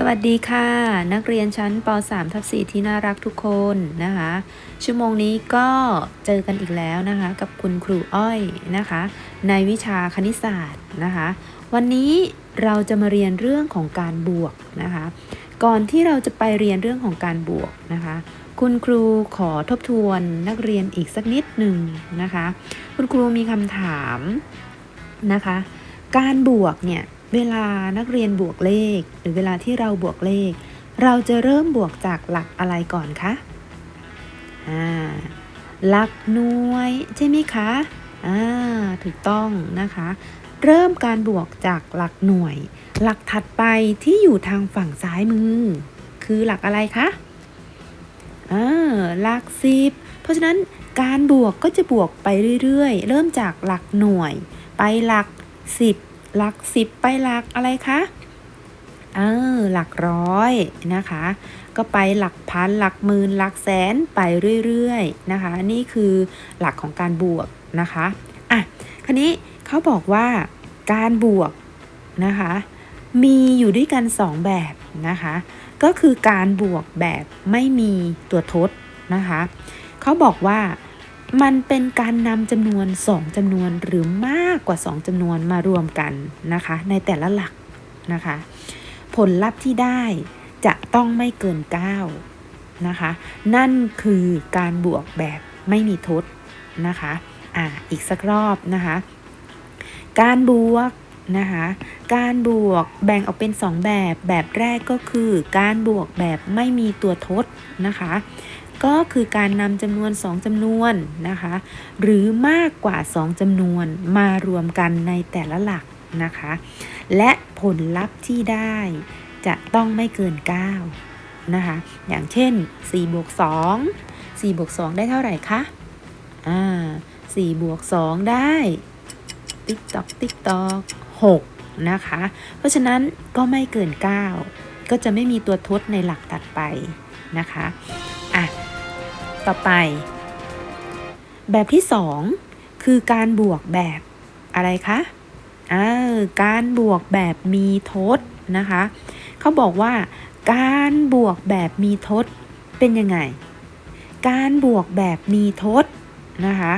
สวัสดีค่ะ นักเรียนชั้นป .3 ทับ4ที่น่ารักทุกคนนะคะ ชั่วโมงนี้ก็เจอกันอีกแล้วนะคะ กับคุณครูอ้อยนะคะ ในวิชาคณิตศาสตร์นะคะ วันนี้เราจะมาเรียนเรื่องของการบวกนะคะ ก่อนที่เราจะไปเรียนเรื่องของการบวกนะคะ คุณครูขอทบทวนนักเรียนอีกสักนิดหนึ่งนะคะ คุณครูมีคำถามนะคะ การบวกเนี่ย เวลานักเรียนบวกเลข หรือเวลาที่เราบวกเลข เราจะเริ่มบวกจากหลักอะไรก่อนคะอ่าหลักหน่วยใช่ไหมคะอ่าถูกต้องนะคะ เริ่มการบวกจากหลักหน่วย หลักถัดไปที่อยู่ทางฝั่งซ้ายมือ คือหลักอะไรคะอ่าหลักสิบเพราะฉะนั้นการบวกก็จะบวกไปเรื่อยๆ เริ่มจากหลักหน่วย ไปหลักสิบ หลักสิบไปหลักอะไรคะเออหลักร้อยนะคะ ก็ไปหลักพันหลักหมื่นหลักแสนไปเรื่อยๆนะคะ นี่คือหลักของการบวกนะคะอะคันนี้เขาบอกว่าการบวกนะคะ มีอยู่ด้วยกัน 2 แบบนะคะ ก็คือการบวกแบบไม่มีตัวทดนะคะเขาบอกว่า มันเป็นการนำจำนวน 2จำนวนหรือมากกว่า 2จำนวนมารวมกันนะคะ ในแต่ละหลักนะคะ ผลลัพธ์ที่ได้จะต้องไม่เกิน 9 นะคะ นั่นคือการบวกแบบไม่มีทดนะคะอ่าอีกสักรอบนะคะ การบวกนะคะการบวกแบ่งออกเป็น 2 แบบแบบแรกก็คือ การบวกแบบไม่มีตัวทดนะคะ ก็คือการนำจำนวน 2จำนวนนะคะ หรือมากกว่า 2จำนวนมารวมกันในแต่ละหลักนะคะ และผลลัพธ์ที่ได้จะต้องไม่เกิน 9 นะคะ อย่างเช่น4บวก2 4บวก2ได้เท่าไหร่คะ อ่า4บวก2ได้ ติ๊กตอกติ๊กตอก6นะคะ เพราะฉะนั้นก็ไม่เกิน 9 ก็จะไม่มีตัวทดในหลักถัดไปนะคะ อะ ต่อไป แบบที่ 2 คือการบวกแบบอะไรคะอ่าการบวกแบบมีทดนะคะเขาบอกว่า การบวกแบบมีทดเป็นยังไง การบวกแบบมีทดนะคะ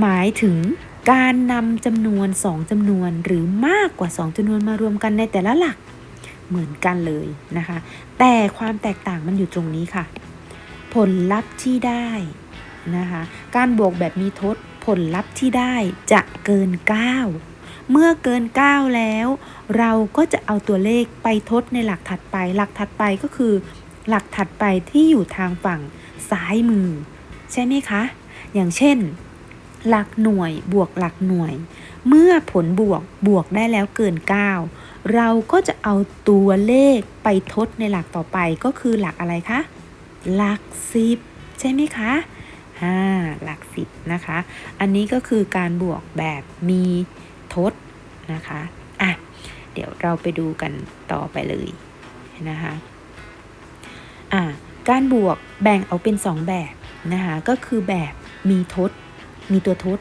หมายถึงการนำจำนวน 2จำนวนหรือมากกว่า 2จำนวนมารวมกันในแต่ละหลักเหมือนกันเลยนะคะ แต่ความแตกต่างมันอยู่ตรงนี้ค่ะ ผลลัพธ์ที่ได้นะคะการบวกแบบมีทดผลลัพธ์ที่ได้จะเกิน 9 เมื่อเกิน 9 แล้ว เราก็จะเอาตัวเลขไปทดในหลักถัดไป หลักถัดไปก็คือ หลักถัดไปที่อยู่ทางฝั่งซ้ายมือ ใช่ไหมคะ อย่างเช่น หลักหน่วยบวกหลักหน่วย เมื่อผลบวกบวกได้แล้วเกิน 9 เราก็จะเอาตัวเลขไปทดในหลักต่อไปก็คือหลักอะไรคะ หลักสิบใช่ไหมคะอ่าหลักสิบนะคะ อันนี้ก็คือการบวกแบบมีทดนะคะอะเดี๋ยวเราไปดูกันต่อไปเลยนะคะอ่าการบวกแบ่งเอาเป็น 2 แบบนะคะก็คือแบบมีทด มีตัวทด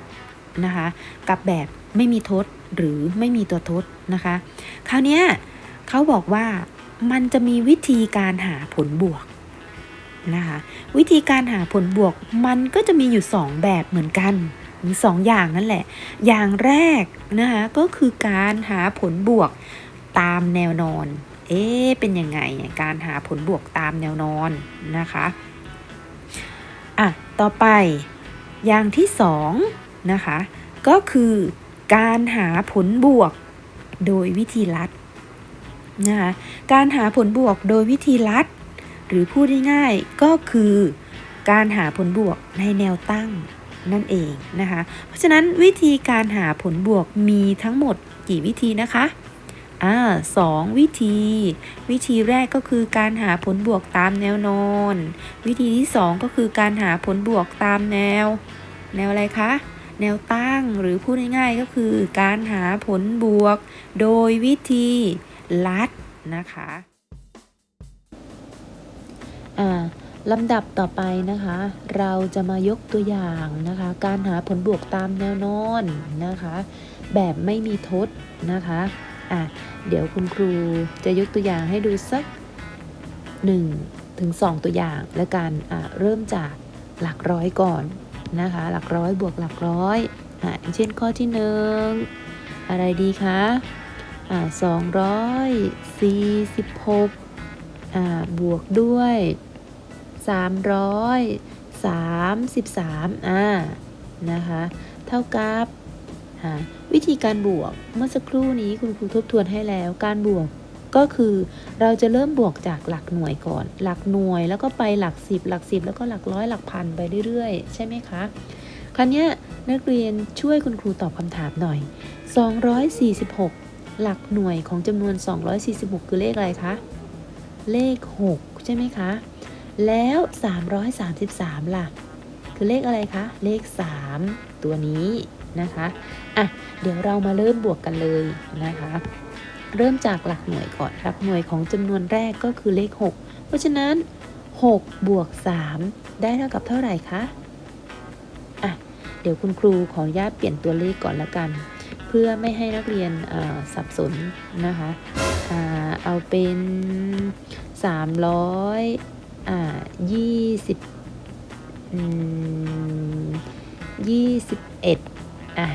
นะคะกับแบบไม่มีทดหรือไม่มีตัวทดนะคะคราวนี้เขาบอกว่ามันจะมีวิธีการหาผลบวก นะคะ วิธีการหาผลบวกมันก็จะมีอยู่ 2 แบบเหมือนกันมีสองอย่างนั่นแหละ อย่างแรกนะคะก็คือการหาผลบวกตามแนวนอน เอ๊เป็นยังไงการหาผลบวกตามแนวนอนนะคะอะต่อไปอย่างที่สองนะคะก็คือการหาผลบวกโดยวิธีลัดนะคะการหาผลบวกโดยวิธีลัด หรือพูดง่ายๆก็คือการหาผลบวกในแนวตั้งนั่นเองนะคะ เพราะฉะนั้นวิธีการหาผลบวกมีทั้งหมดกี่วิธีนะคะอ่าสองวิธี วิธีแรกก็คือการหาผลบวกตามแนวนอน วิธีที่สองก็คือการหาผลบวกตามแนว แนวอะไรคะแนวตั้งหรือพูดง่ายๆก็คือการหาผลบวกโดยวิธีลัดนะคะ อ่าลำดับต่อไปนะคะ เราจะมายกตัวอย่างนะคะ การหาผลบวกตามแนวนอนนะคะ แบบไม่มีทดนะคะอะเดี๋ยวคุณครูจะยกตัวอย่างให้ดูสัก1ถึง2ตัวอย่างและการอ่าเริ่มจากหลักร้อยก่อนนะคะ หลักร้อยบวกหลักร้อยอะเช่นข้อที่หนึ่งอะไรดีคะอ่าสองร้อยสี่สิ บวกด้วยสามร้อยสามสิบสามอ่านะคะ เท่ากับวิธีการบวกเมื่อสักครู่นี้คุณครูทบทวนให้แล้วการบวกก็คือเราจะเริ่มบวกจากหลักหน่วยก่อน หลักหน่วยแล้วก็ไปหลักสิบหลักสิบแล้วก็หลักร้อยหลักพันไปเรื่อยๆ ใช่ไหมคะคราวนี้นักเรียนช่วยคุณครูตอบคำถามหน่อย 246 หลักหน่วยของจำนวน 246 คือเลขอะไรคะ เลข 6 ใช่ไหมคะ แล้ว 333 ล่ะ คือเลขอะไรคะ เลข 3 ตัวนี้นะคะ อะ เดี๋ยวเรามาเริ่มบวกกันเลยนะคะ เริ่มจากหลักหน่วยก่อนหลักหน่วยของจำนวนแรกก็คือเลข 6 เพราะฉะนั้น 6 บวก 3 ได้เท่ากับเท่าไหร่คะ อะ เดี๋ยวคุณครูขออนุญาตเปลี่ยนตัวเลขก่อนละกัน พื่อไม่ให้นักเรียนสับสนนะคะอเอาเป็น 300อ่า20อืม21อะ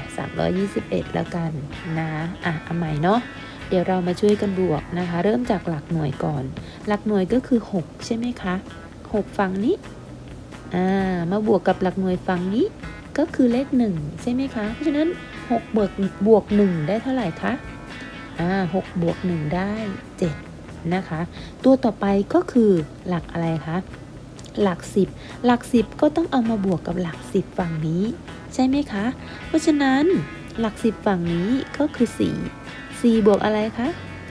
321 แล้วกันนะอะเอาใหม่เนาะเดี๋ยวเรามาช่วยกันบวกนะคะ เริ่มจากหลักหน่วยก่อน หลักหน่วยก็คือ 6 ใช่ไหมคะ 6 ฝั่งนี้อ่ามาบวกกับหลักหน่วยฝั่งนี้ก็คือเลข 1 ใช่ไหมคะ เพราะฉะนั้น 6บวกบวก 1 ได้เท่าไหร่คะอ่า6บวก 1 ได้ 7 นะคะ ตัวต่อไปก็คือหลักอะไรคะ หลัก 10 หลัก 10 ก็ต้องเอามาบวกกับหลัก 10 ฝั่งนี้ ใช่ไหมคะ เพราะฉะนั้นหลัก 10 ฝั่งนี้ก็คือ 4 4 บวกอะไรคะ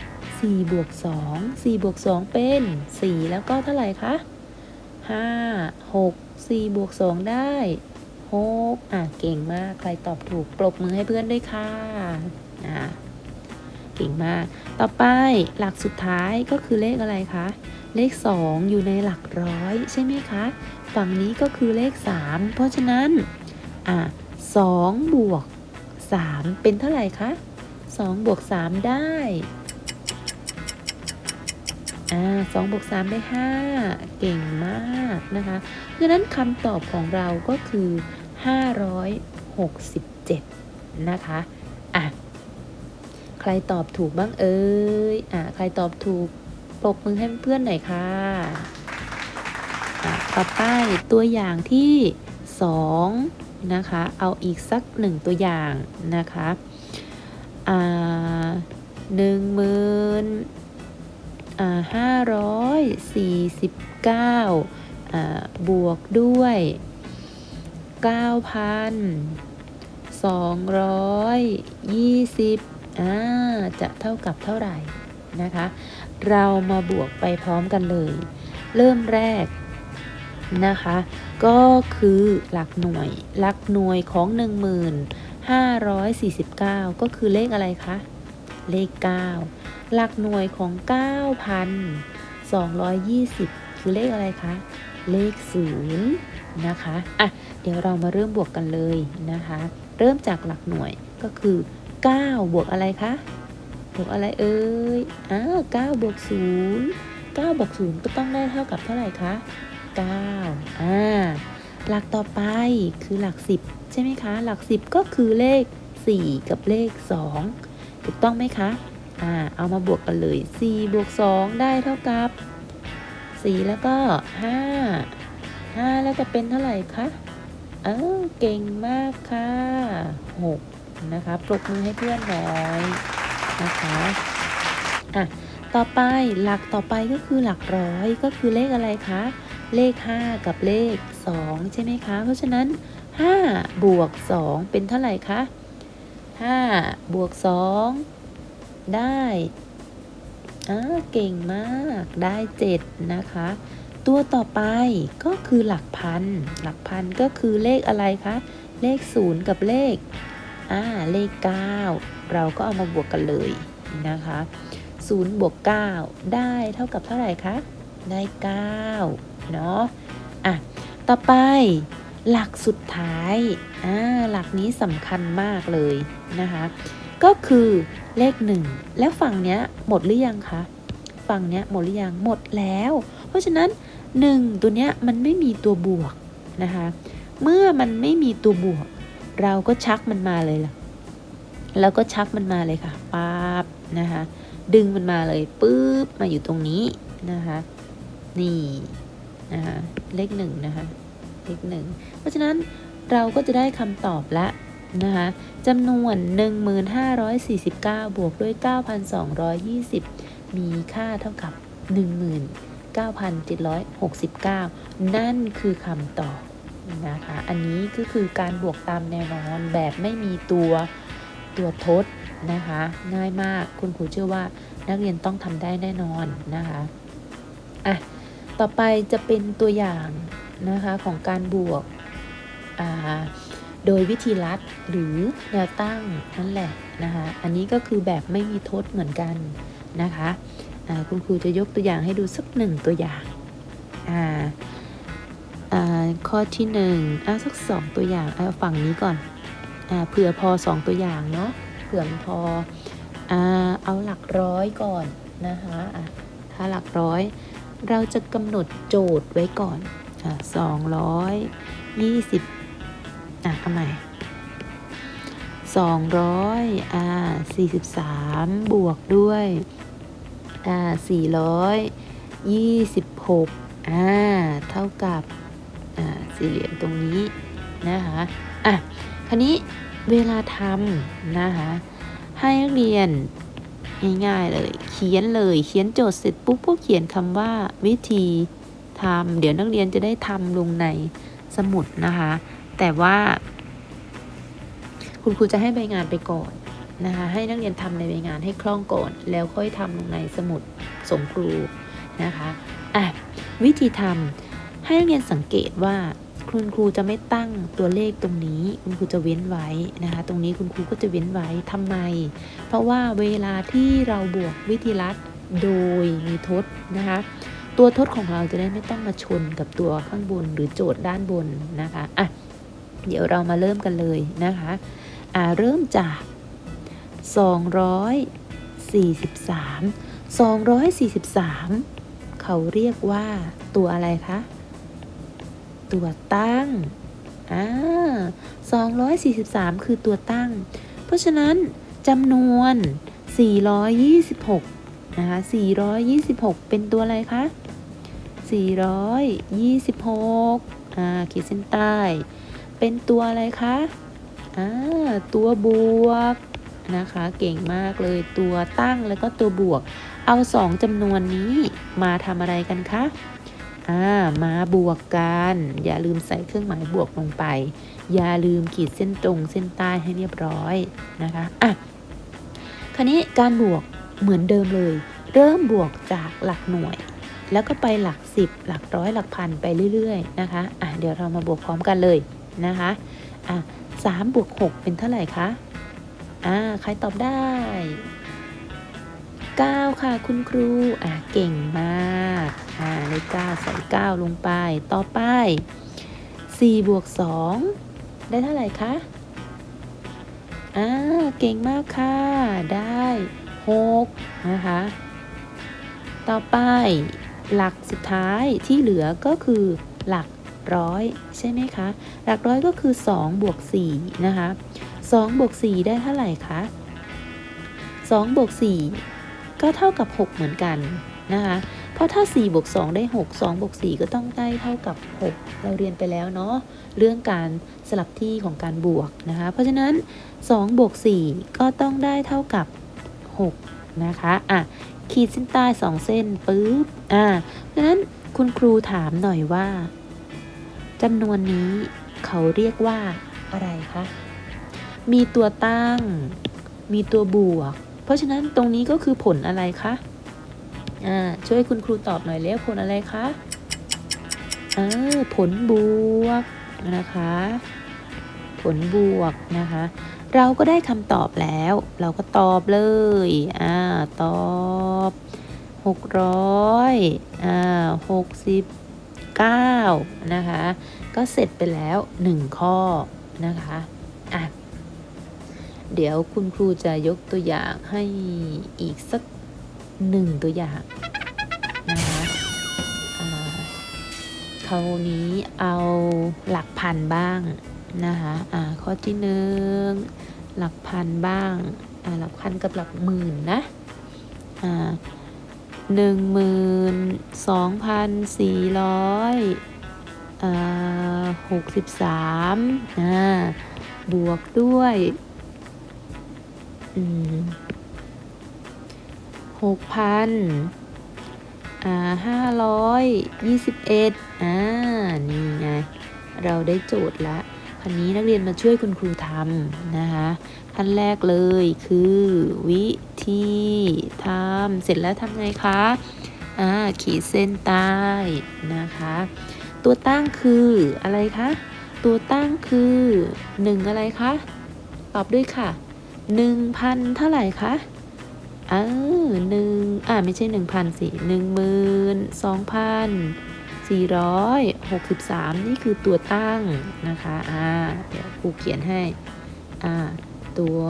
4บวก2 4บวก2 เป็น 4 แล้วก็เท่าไหร่คะ5 6 4บวก2ได้ หกอะเก่งมาก ใครตอบถูก ปรบมือให้เพื่อนด้วยค่ะอะเก่งมาก ต่อไปหลักสุดท้ายก็คือเลขอะไรคะ เลข 2 อยู่ในหลักร้อยใช่ไหมคะ ฝั่งนี้ก็คือเลข 3 เพราะฉะนั้น อะ2บวก 3 เป็นเท่าไหร่คะ 2 บวก 3 ได้ อ่า2บวก3ได้5เก่งมากนะคะเพราะนั้นคำตอบของเราก็คือ567นะคะอะใครตอบถูกบ้างเอ่ยอะใครตอบถูกปรบมือให้เพื่อนหน่อยค่ะอะต่อไปตัวอย่างที่2นะคะ เอาอีกสักหนึ่งตัวอย่างนะคะอ่าหนึ่งหมื่น อ่าห้าร้อยสี่สิบเก้าอ่าบวกด้วย 9,220อ่าจะเท่ากับเท่าไหร่นะคะ เรามาบวกไปพร้อมกันเลย เริ่มแรกนะคะ ก็คือหลักหน่วย หลักหน่วยของ 1549 ก็คือเลขอะไรคะ เลข 9 หลักหน่วยของ 9,220 คือเลขอะไรคะ เลข 0 นะคะ อะ เดี๋ยวเรามาเริ่มบวกกันเลยนะคะ เริ่มจากหลักหน่วยก็คือ 9 บวกอะไรคะ บวกอะไรเอ่ย อ้าว9บวก 0 9บวก 0 ก็ต้องได้เท่ากับเท่าไหร่คะ 9 อ่า หลักต่อไปคือหลัก 10 ใช่ไหมคะ หลัก 10 ก็คือเลข 4 กับเลข 2 ถูกต้องไหมคะ อ่าเอามาบวกกันเลย 4 บวก 2 ได้เท่ากับ 4 แล้วก็ 5 5 แล้วจะเป็นเท่าไหร่คะเออเก่งมากค่ะ 6 นะคะปรบมือให้เพื่อนหน่อยนะคะอะต่อไปหลักต่อไปก็คือหลักร้อยก็คือเลขอะไรคะ เลข 5 กับเลข 2 ใช่ไหมคะ เพราะฉะนั้น 5 บวก 2 เป็นเท่าไหร่คะ5บวก 2 ได้อ่าเก่งมากได้7นะคะ ตัวต่อไปก็คือหลักพัน หลักพันก็คือเลขอะไรคะ เลข0กับเลขอ่าเลข 9 เราก็เอามาบวกกันเลยนะคะ0บวก 9 ได้เท่ากับเท่าไหร่คะ ได้ 9 เนาะอะ ต่อไปหลักสุดท้าย อ่า หลักนี้สำคัญมากเลยนะคะ ก็คือเลขหนึ่งแล้วฝั่งเนี้ยหมดหรือยังคะฝั่งเนี้ยหมดหรือยังหมดแล้ว เพราะฉะนั้นหนึ่งตัวเนี้ยมันไม่มีตัวบวกนะคะเมื่อมันไม่มีตัวบวก เราก็ชักมันมาเลยล่ะแล้วก็ชักมันมาเลยค่ะปั๊บนะคะดึงมันมาเลยปุ๊บมาอยู่ตรงนี้นะคะนี่นะคะเลขหนึ่งนะคะเลขหนึ่งเพราะฉะนั้นเราก็จะได้คำตอบละ นะคะจำนวน 1549 บวกด้วย 9,220 มีค่าเท่ากับ 19,769 นั่นคือคำตอบนะคะ อันนี้ก็คือการบวกตามแนวนอนแบบไม่มีตัวตัวทดนะคะ ง่ายมากคุณครูเชื่อว่านักเรียนต้องทำได้แน่นอนนะคะอะต่อไปจะเป็นตัวอย่างนะคะของการบวกอ่า โดยวิธีลัดหรือแนวตั้งนั่นแหละนะคะ อันนี้ก็คือแบบไม่มีทดเหมือนกันนะคะคุณครูจะยกตัวอย่างให้ดูสักหนึ่งตัวอย่างอ่าอ่าข้อที่หนึ่งอ่าสักสองตัวอย่างเอาฝั่งนี้ก่อนอ่าเผื่อพอสองตัวอย่างเนาะเผื่อพออ่าเอาหลักร้อยก่อนนะคะอะถ้าหลักร้อยเราจะกำหนดโจทย์ไว้ก่อนอะสองร้อยยี่สิบ อะเอาใหม่สองร้อยอ่าสี่สิบสามบวกด้วยอ่าสี่ร้อยยี่สิบหกอ่าเท่ากับอ่าสี่เหลี่ยมตรงนี้นะคะอะคราวนี้เวลาทำนะคะให้นักเรียนง่ายๆเลย เขียนเลยเขียนโจทย์เสร็จปุ๊บก็เขียนคำว่าวิธีทำเดี๋ยวนักเรียนจะได้ทำลงในสมุดนะคะ แต่ว่า คุณครูจะให้ใบงานไปก่อนนะคะ ให้นักเรียนทำในใบงานให้คล่องก่อน แล้วค่อยทำลงในสมุดส่งครูนะคะอะวิธีทำให้นักเรียนสังเกตว่าคุณครูจะไม่ตั้งตัวเลขตรงนี้ คุณครูจะเว้นไว้นะคะ ตรงนี้คุณครูก็จะเว้นไว้ทำไม เพราะว่าเวลาที่เราบวกวิธีลัดโดยมีทดนะคะ ตัวทดของเราจะได้ไม่ต้องมาชนกับตัวข้างบนหรือโจทย์ด้านบนนะคะอะ เดี๋ยวเรามาเริ่มกันเลยนะคะอ่าเริ่มจาก 243 243 เขาเรียกว่าตัวอะไรคะ ตัวตั้งอ่า243 คือตัวตั้ง เพราะฉะนั้นจำนวน 426 นะคะ 426 เป็นตัวอะไรคะ 426 อ่าขีดเส้นใต้ เป็นตัวอะไรคะอ่าตัวบวกนะคะ เก่งมากเลยตัวตั้งแล้วก็ตัวบวก เอาสองจำนวนนี้มาทำอะไรกันคะอ่ามาบวกกัน อย่าลืมใส่เครื่องหมายบวกลงไป อย่าลืมขีดเส้นตรงเส้นใต้ให้เรียบร้อยนะคะอะคราวนี้การบวกเหมือนเดิมเลย เริ่มบวกจากหลักหน่วย แล้วก็ไปหลัก 10 หลักร้อยหลักพันไปเรื่อยๆนะคะอะเดี๋ยวเรามาบวกพร้อมกันเลย นะคะอะสามบวกหกเป็นเท่าไหร่คะอ่าใครตอบได้9ค่ะคุณครูอะเก่งมากอ่าเลข9ใส่9ลงไป ต่อไป4บวก2ได้เท่าไหร่คะอ่าเก่งมากค่ะ ได้6นะคะ ต่อไปหลักสุดท้ายที่เหลือก็คือหลัก ร้อยใช่ไหมคะ หลักร้อยก็คือ 2 บวก 4 นะคะ2บวก 4 ได้เท่าไหร่คะ2บวก 4 ก็เท่ากับ 6 เหมือนกันนะคะ เพราะถ้า 4 บวก 2 ได้ 6 2 บวก 4 ก็ต้องได้เท่ากับ 6 เราเรียนไปแล้วเนาะ เรื่องการสลับที่ของการบวกนะคะ เพราะฉะนั้น 2 บวก 4 ก็ต้องได้เท่ากับ 6 นะคะ อะ ขีดเส้นใต้ 2 เส้น ปึ๊บ อ่า เพราะฉะนั้นคุณครูถามหน่อยว่า จำนวนนี้เขาเรียกว่าอะไรคะ มีตัวตั้ง มีตัวบวก เพราะฉะนั้นตรงนี้ก็คือผลอะไรคะ อ่า ช่วยคุณครูตอบหน่อยแล้วผลอะไรคะอ่าผลบวกนะคะ ผลบวกนะคะ เราก็ได้คำตอบแล้ว เราก็ตอบเลย อ่า ตอบหกร้อยอ่าหกสิบ 9 นะคะ ก็เสร็จไปแล้ว 1 ข้อนะคะอะเดี๋ยวคุณครูจะยกตัวอย่างให้อีกสักหนึ่งตัวอย่างนะคะอ่าคราวนี้เอาหลักพันบ้างนะคะอ่าข้อที่หนึ่งหลักพันบ้างอ่าหลักพันกับหลักหมื่นนะอ่า หนึ่งหมื่นสองพันสี่ร้อยหกสิบสามบวกด้วยหกพันห้าร้อยยี่สิบเอ็ดอ่า นี่ไง เราได้โจทย์ละคันนี้นักเรียนมาช่วยคุณครูทำนะคะ อันแรกเลยคือวิธีทำเสร็จแล้วทำไงคะอ่าขีดเส้นใต้นะคะ ตัวตั้งคืออะไรคะ ตัวตั้งคือ1อะไรคะ ตอบด้วยค่ะ 1,000 เท่าไหร่คะเออหนึ่งอ่าไม่ใช่ 1,000สิหนึ่งหมื่นสองพันสี่ร้อยหกสิบสามนี่คือตัวตั้งนะคะ อ่า เดี๋ยวครูเขียนให้ อ่า ตัว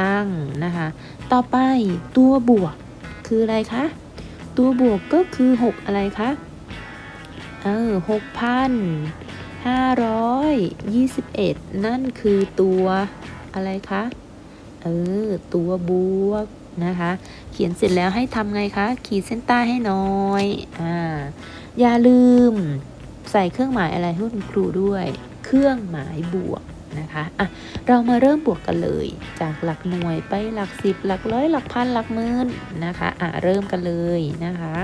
ตั้งนะคะ ต่อไปตัวบวกคืออะไรคะ ตัวบวกก็คือ 6 อะไรคะ เออหกพันห้าร้อยยี่สิบเอ็ดนั่นคือตัวอะไรคะ เออ ตัวบวกนะคะ เขียนเสร็จแล้วให้ทำไงคะ ขีดเส้นใต้ให้น้อย อ่า อย่าลืมใส่เครื่องหมายอะไรให้คุณครูด้วย เครื่องหมายบวก นะคะอะเรามาเริ่มบวกกันเลย จากหลักหน่วยไปหลักสิบหลักร้อยหลักพันหลักหมื่นนะคะอะเริ่มกันเลยนะคะ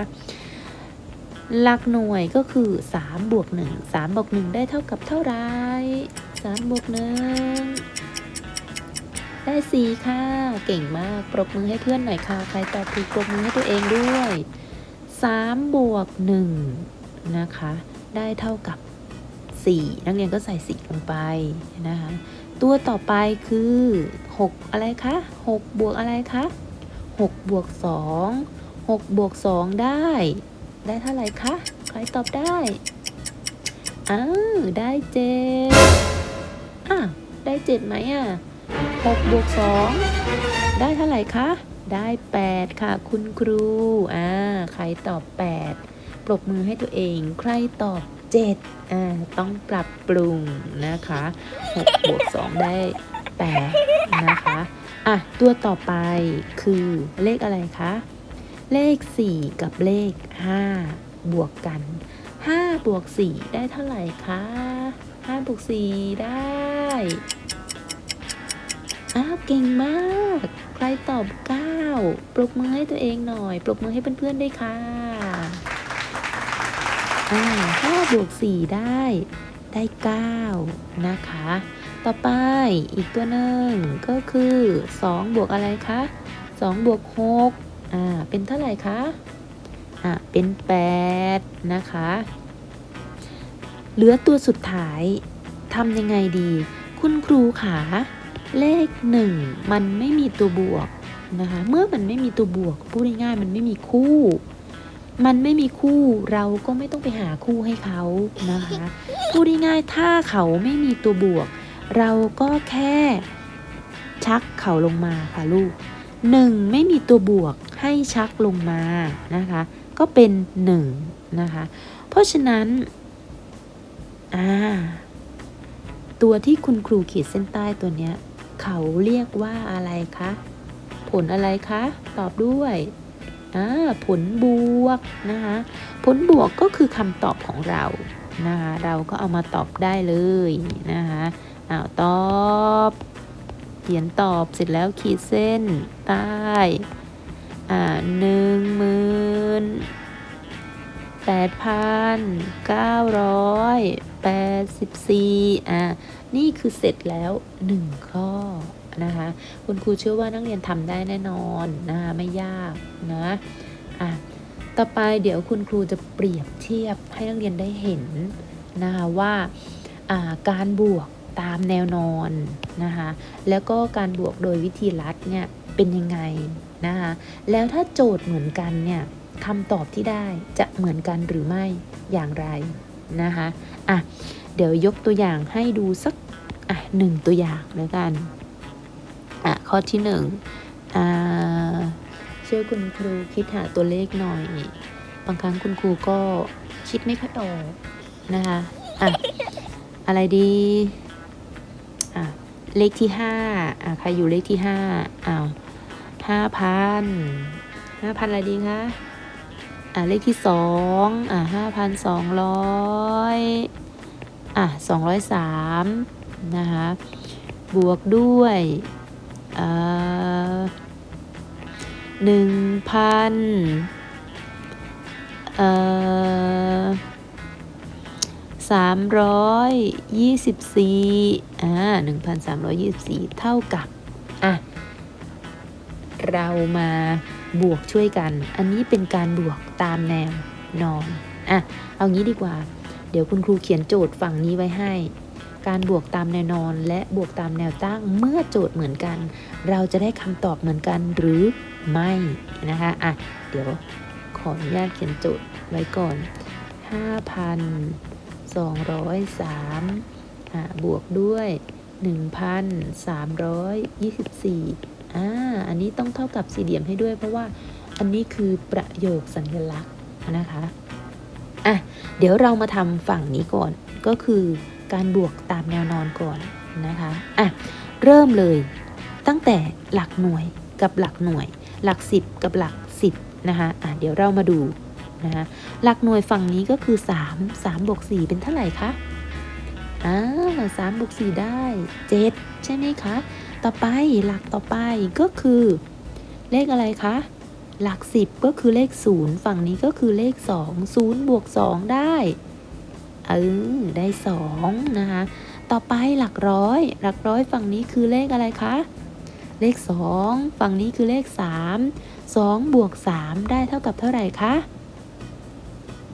หลักหน่วยก็คือ3บวก1 3บวก1ได้เท่ากับเท่าไร3บวก1ได้ 4 ค่ะ เก่งมาก ปรบมือให้เพื่อนหน่อยค่ะ ใครตอบถูกปรบมือให้ตัวเองด้วย3บวก1นะคะ ได้เท่ากับ 4นักเรียนก็ใส่4ลงไปนะคะตัวต่อไปคือ 6 อะไรคะ6บวกอะไรคะ6บวก2 6บวก2ได้ ได้เท่าไหร่คะใครตอบได้อ้าวได้เจ็ดอะได้เจ็ดไหมอะหกบวกสองได้เท่าไหร่คะได้แปดค่ะ คุณครู อ่า ใครตอบแปดปรบมือให้ตัวเอง ใครตอบ เจ็ดอ่าต้องปรับปรุงนะคะหกบวกสองได้แปดนะคะ อะ ตัวต่อไปคือเลขอะไรคะ เลข 4 กับเลข 5 บวกกัน 5 บวก 4 ได้เท่าไหร่คะ 5 บวก 4 ได้ อ้าวเก่งมาก ใครตอบ 9 ปรบมือให้ตัวเองหน่อย ปรบมือให้เพื่อนๆด้วยค่ะ อ่า5บวก4 ได้ ได้ 9 นะคะ ต่อไปอีกตัวหนึ่งก็คือ 2 บวกอะไรคะ 2 บวก6อ่า เป็นเท่าไหร่คะ อ่าเป็น 8 นะคะ เหลือตัวสุดท้ายทำยังไงดี คุณครูขาเลข 1 มันไม่มีตัวบวกนะคะ เมื่อมันไม่มีตัวบวกพูดง่ายๆมันไม่มีคู่ มันไม่มีคู่เราก็ไม่ต้องไปหาคู่ให้เขานะคะพูดง่ายๆถ้าเขาไม่มีตัวบวก เราก็แค่ชักเขาลงมาค่ะลูกหนึ่งไม่มีตัวบวกให้ชักลงมานะคะ ก็เป็นหนึ่งนะคะ เพราะฉะนั้นอ่าตัวที่คุณครูขีดเส้นใต้ตัวเนี้ย เขาเรียกว่าอะไรคะ ผลอะไรคะ ตอบด้วย ผลบวกนะคะผลบวกก็คือคำตอบของเรานะคะเราก็เอามาตอบได้เลยนะคะอ้าวตอบเขียนตอบเสร็จแล้วขีดเส้นใต้อ่าหนึ่งหมื่นแปดพันเก้าร้อยแปดสิบสี่อ่านี่คือเสร็จแล้วหนึ่งข้อ นะคะ คุณครูเชื่อว่านักเรียนทำได้แน่นอนนะคะไม่ยากนะอะต่อไปเดี๋ยวคุณครูจะเปรียบเทียบให้นักเรียนได้เห็นนะคะว่าอ่าการบวกตามแนวนอนนะคะแล้วก็การบวกโดยวิธีลัดเนี่ยเป็นยังไงนะคะแล้วถ้าโจทย์เหมือนกันเนี่ยคำตอบที่ได้จะเหมือนกันหรือไม่อย่างไรนะคะอะเดี๋ยวยกตัวอย่างให้ดูสักอะหนึ่งตัวอย่างแล้วกัน อะข้อที่หนึ่งอ่าช่วยคุณครูคิดหาตัวเลขหน่อย บางครั้งคุณครูก็คิดไม่ค่อยออกนะคะอะอะไรดีอะเลขที่ห้าอะใครอยู่เลขที่ห้าอ้าวห้าพันห้าพันอะไรดีคะอะเลขที่สองอะห้าพันสองร้อยอะสองร้อยสามนะคะบวกด้วย หนึ่งพันสามร้อยยี่สิบสี่อ่าหนึ่งพันสามร้อยยี่สิบสี่เท่ากับ อะ เรามาบวกช่วยกัน อันนี้เป็นการบวกตามแนวนอน อะ เอางี้ดีกว่า เดี๋ยวคุณครูเขียนโจทย์ฝั่งนี้ไว้ให้ การบวกตามแนวนอน และบวกตามแนวตั้งเมื่อโจทย์เหมือนกัน เราจะได้คำตอบเหมือนกันหรือไม่นะคะอะเดี๋ยวขออนุญาตเขียนโจทย์ไว้ก่อน 5,203อะบวกด้วย 1,324อ่าอันนี้ต้องเท่ากับสี่เหลี่ยมให้ด้วยเพราะว่าอันนี้คือประโยคสัญลักษณ์นะคะอะเดี๋ยวเรามาทำฝั่งนี้ก่อนก็คือ การบวกตามแนวนอนก่อนนะคะอะเริ่มเลยตั้งแต่หลักหน่วยกับหลักหน่วย หลัก 10 กับหลัก 10นะคะอะเดี๋ยวเรามาดูนะคะหลักหน่วยฝั่งนี้ก็คือ 3 3บวก4เป็นเท่าไหร่คะอ่า3บวก4ได้ 7 ใช่ไหมคะ ต่อไปหลักต่อไปก็คือ เลขอะไรคะ หลัก 10 ก็คือเลข 0 ฝั่งนี้ก็คือเลข 2 0บวก2ได้ เออได้2นะคะ ต่อไปหลักร้อย หลักร้อยฝั่งนี้คือเลขอะไรคะ เลข2ฝั่งนี้คือเลข3 2บวก3ได้เท่ากับเท่าไหร่คะ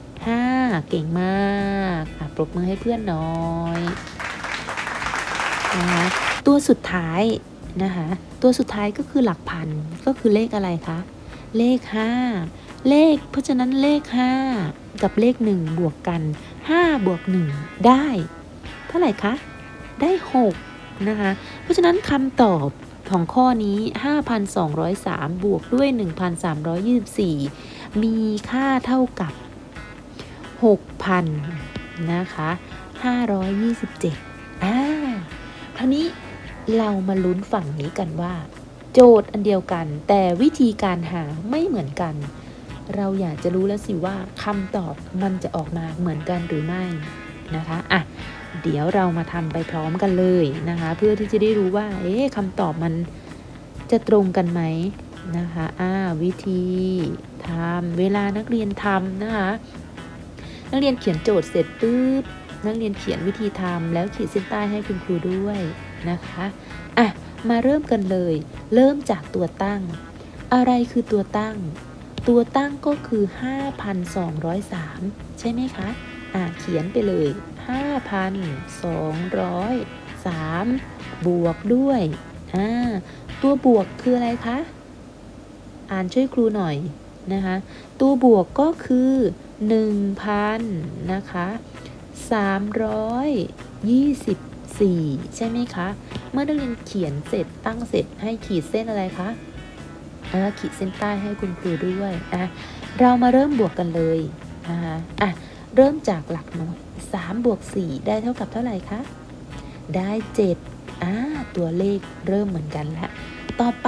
5เก่งมากอะปรบมือให้เพื่อนหน่อยนะคะตัวสุดท้ายนะคะตัวสุดท้ายก็คือหลักพันก็คือเลขอะไรคะ เลข 5 เลข เพราะฉะนั้นเลข 5 กับเลข 1 บวกกัน 5 บวก 1 ได้ เท่าไหร่คะ ได้ 6 นะคะ เพราะฉะนั้นคำตอบของข้อนี้ 5,203 บวกด้วย 1,324 มีค่าเท่ากับ 6,000 นะคะ 527 อ่าคราวนี้เรามาลุ้นฝั่งนี้กันว่า โจทย์อันเดียวกัน แต่วิธีการหาไม่เหมือนกัน เราอยากจะรู้แล้วสิว่าคำตอบมันจะออกมาเหมือนกันหรือไม่นะคะอะเดี๋ยวเรามาทำไปพร้อมกันเลยนะคะ เพื่อที่จะได้รู้ว่า เอ๊ะคำตอบมันจะตรงกันไหมนะคะอ่าวิธีทำเวลานักเรียนทำนะคะ นักเรียนเขียนโจทย์เสร็จปุ๊บนักเรียนเขียนวิธีทำแล้วขีดเส้นใต้ให้คุณครูด้วยนะคะอะมาเริ่มกันเลย เริ่มจากตัวตั้ง อะไรคือตัวตั้ง ตัวตั้งก็คือ 5,203 ใช่ไหมคะอะเขียนไปเลย 5,203 บวกด้วยอ่าตัวบวกคืออะไรคะ อ่านช่วยครูหน่อยนะคะ ตัวบวกก็คือ 1,000 นะคะ 324 ใช่ไหมคะ เมื่อนักเรียนเขียนเสร็จตั้งเสร็จให้ขีดเส้นอะไรคะ อ่าขีดเส้นใต้ให้คุณครูด้วยอะเรามาเริ่มบวกกันเลยนะคะอะเริ่มจากหลักหน่วย3บวก4ได้เท่ากับเท่าไหร่คะ ได้ 7อ่าตัวเลขเริ่มเหมือนกันแล้วต่อไป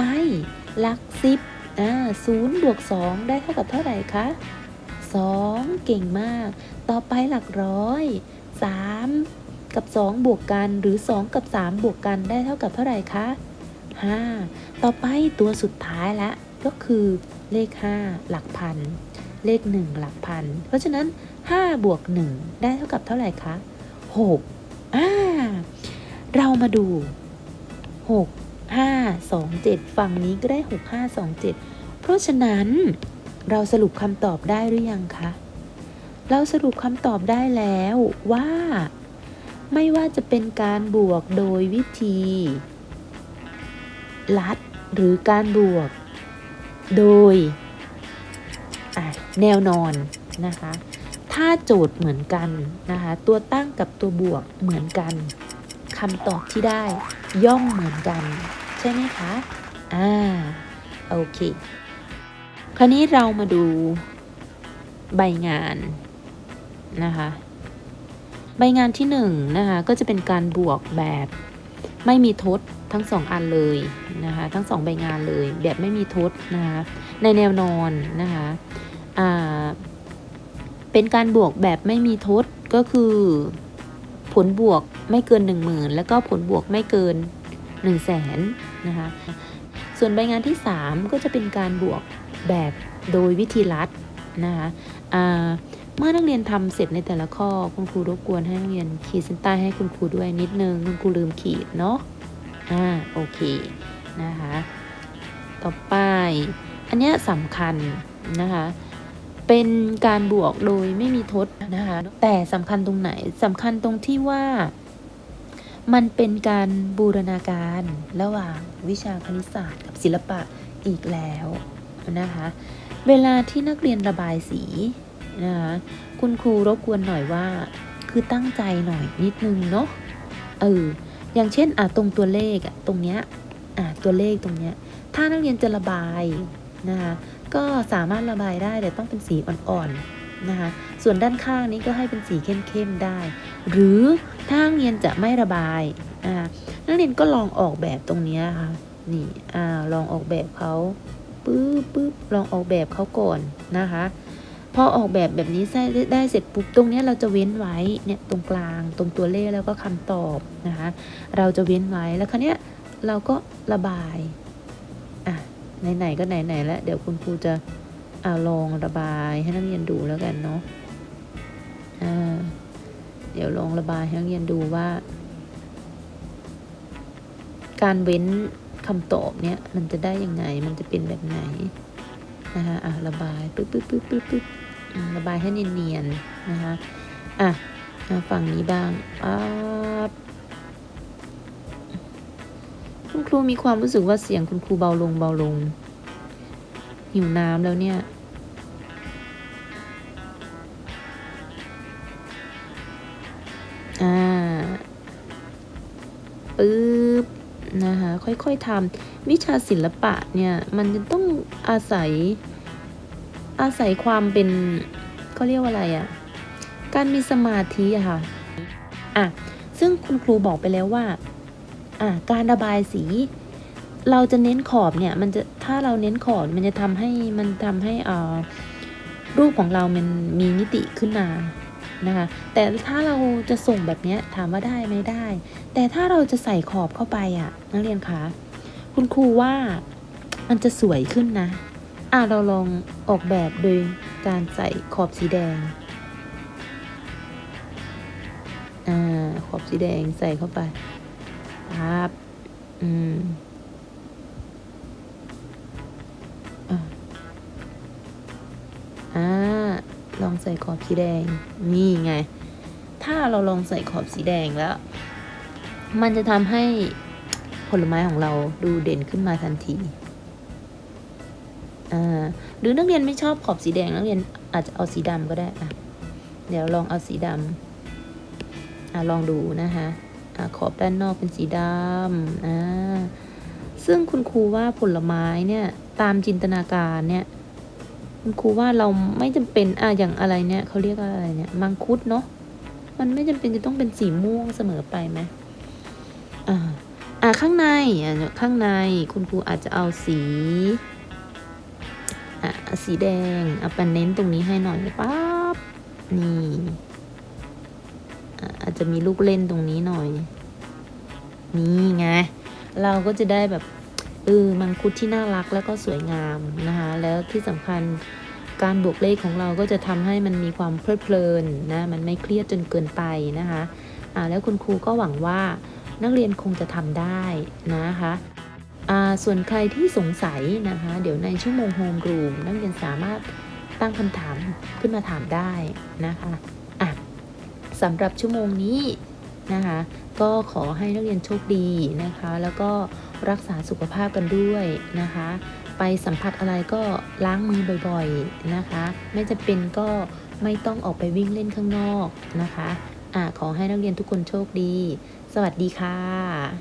หลัก 10อ่า0บวก2ได้เท่ากับเท่าไหร่คะ 2 เก่งมาก ต่อไปหลักร้อย3กับ 2 บวกกันหรือ 2 กับ 3 บวกกันได้เท่ากับเท่าไหร่คะ 5 ต่อไปตัวสุดท้ายละก็คือเลข 5 หลักพัน เลข 1 หลักพัน เพราะฉะนั้น 5 บวก 1 ได้เท่ากับเท่าไหร่คะ6อ่าเรามาดู 6 5 2 7 ฝั่งนี้ก็ได้ 6 5 2 7 เพราะฉะนั้นเราสรุปคำตอบได้หรือยังคะ เราสรุปคำตอบได้แล้วว่า ไม่ว่าจะเป็นการบวกโดยวิธี ลัดหรือการบวก โดยแนวนอนนะคะ ถ้าโจทย์เหมือนกันนะคะ ตัวตั้งกับตัวบวกเหมือนกันคคำตอบที่ได้ย่อมเหมือนกัน ใช่ไหมคะ อ่า โอเค คราวนี้เรามาดูใบงานนะคะ ใบงานที่หนึ่งนะคะ ก็จะเป็นการบวกแบบไม่มีทด ทั้งสองอันเลยนะคะทั้งสองใบงานเลย แบบไม่มีทดนะคะในแนวนอนนะคะอ่าเป็นการบวกแบบไม่มีทดก็คือผลบวกไม่เกิน 1 0,000 แล้วก็ผลบวกไม่เกิน 1 0 0 0 0แสนนะคะส่วนใบงานที่ 3 ก็จะเป็นการบวกแบบโดยวิธีลัดนะคะอ่าเมื่อนักเรียนทำเสร็จในแต่ละข้อคุณครูรบกวนให้นักเรียนขีดเส้นใต้ให้คุณครูด้วยนิดนึงคุณครูลืมขีดเนาะ อ่าโอเคนะคะ ต่อไป อันเนี้ยสำคัญนะคะ เป็นการบวกโดยไม่มีทดนะคะ แต่สำคัญตรงไหนสำคัญตรงที่ว่า มันเป็นการบูรณาการระหว่างวิชาคณิตศาสตร์กับศิลปะอีกแล้วนะคะ เวลาที่นักเรียนระบายสีนะคะคุณครูรบกวนหน่อยว่า คือตั้งใจหน่อยนิดนึงเนาะเออ อย่างเช่นอะตรงตัวเลขอะตรงเนี้ยอะตัวเลขตรงเนี้ยถ้านักเรียนจะระบายนะคะก็สามารถระบายได้แต่ต้องเป็นสีอ่อนๆนะคะส่วนด้านข้างนี้ก็ให้เป็นสีเข้มๆได้ หรือถ้านักเรียนจะไม่ระบายนะคะนักเรียนก็ลองออกแบบตรงเนี้ยค่ะนี่อ่าลองออกแบบเขาปึ๊บปึ๊บลองออกแบบเขาก่อนนะคะ พอออกแบบแบบนี้ได้เสร็จปุ๊บตรงนี้เราจะเว้นไว้เนี่ยตรงกลางตรงตัวเลขแล้วก็คำตอบนะคะเราจะเว้นไว้แล้วคราวนี้เราก็ระบายอะไหนๆก็ไหนๆแล้วเดี๋ยวคุณครูจะเอาลองระบายให้นักเรียนดูแล้วกันเนาะอ่าเดี๋ยวลองระบายให้นักเรียนดูว่า การเว้นคำตอบเนี่ยมันจะได้ยังไงมันจะเป็นแบบไหนนะคะอะระบายปึ๊บปึ๊บปึ๊บปึ๊บปึ๊บ ระบายให้เนียนๆนะคะอะมาฝั่งนี้บ้างป๊าคุณครูมีความรู้สึกว่าเสียงคุณครูเบาลงเบาลง หิวน้ำแล้วเนี่ยอ่าปึ๊บนะคะค่อยๆทำวิชาศิลปะเนี่ย มันจะต้องอาศัย อาศัยความเป็นเขาเรียกว่าอะไรอะ่ะ การมีสมาธิอะค่ะ อะ ซึ่งคุณครูบอกไปแล้วว่า อะ การระบายสี เราจะเน้นขอบเนี่ย มันจะ ถ้าเราเน้นขอบ มันจะทำให้ มันทำให้อ่ารูปของเรามันมีมิติขึ้นมา นะคะ แต่ถ้าเราจะส่งแบบเนี้ยถามว่าได้ไหมได้ แต่ถ้าเราจะใส่ขอบเข้าไปอะนักเรียนคะ คุณครูว่ามันจะสวยขึ้นนะ อะเราลองออกแบบโดยการใส่ขอบสีแดง อ่า ขอบสีแดงใส่เข้าไปครับอืมอ่า ลองใส่ขอบสีแดง นี่ไง ถ้าเราลองใส่ขอบสีแดงแล้ว มันจะทำให้ผลไม้ของเราดูเด่นขึ้นมาทันที อ่าหรือนักเรียนไม่ชอบขอบสีแดงนักเรียนอาจจะเอาสีดำก็ได้อะเดี๋ยวลองเอาสีดำอะลองดูนะคะอะขอบด้านนอกเป็นสีดำอ่าซึ่งคุณครูว่าผลไม้เนี่ยตามจินตนาการเนี่ยคุณครูว่าเราไม่จำเป็นอะอย่างอะไรเนี่ยเขาเรียกอะไรเนี่ยมังคุดเนาะมันไม่จำเป็นจะต้องเป็นสีม่วงเสมอไปไหมอ่าอ่าข้างในอะข้างในคุณครูอาจจะเอาสี อะสีแดงเอาไปเน้นตรงนี้ให้หน่อยปั๊บนี่อาจจะมีลูกเล่นตรงนี้หน่อย นี่ไง เราก็จะได้แบบเออมังคุดที่น่ารักแล้วก็สวยงามนะคะ แล้วที่สำคัญการบวกเลขของเราก็จะทำให้มันมีความเพลิดเพลินนะ มันไม่เครียดจนเกินไปนะคะอ่าแล้วคุณครูก็หวังว่านักเรียนคงจะทำได้นะคะ ส่วนใครที่สงสัยนะคะ เดี๋ยวในชั่วโมงโฮมรูมนักเรียนสามารถตั้งคำถามขึ้นมาถามได้นะคะอะสำหรับชั่วโมงนี้นะคะ ก็ขอให้นักเรียนโชคดีนะคะ แล้วก็รักษาสุขภาพกันด้วยนะคะ ไปสัมผัสอะไรก็ล้างมือบ่อยๆนะคะ ไม่จะเป็นก็ไม่ต้องออกไปวิ่งเล่นข้างนอกนะคะอ่าขอให้นักเรียนทุกคนโชคดี สวัสดีค่ะ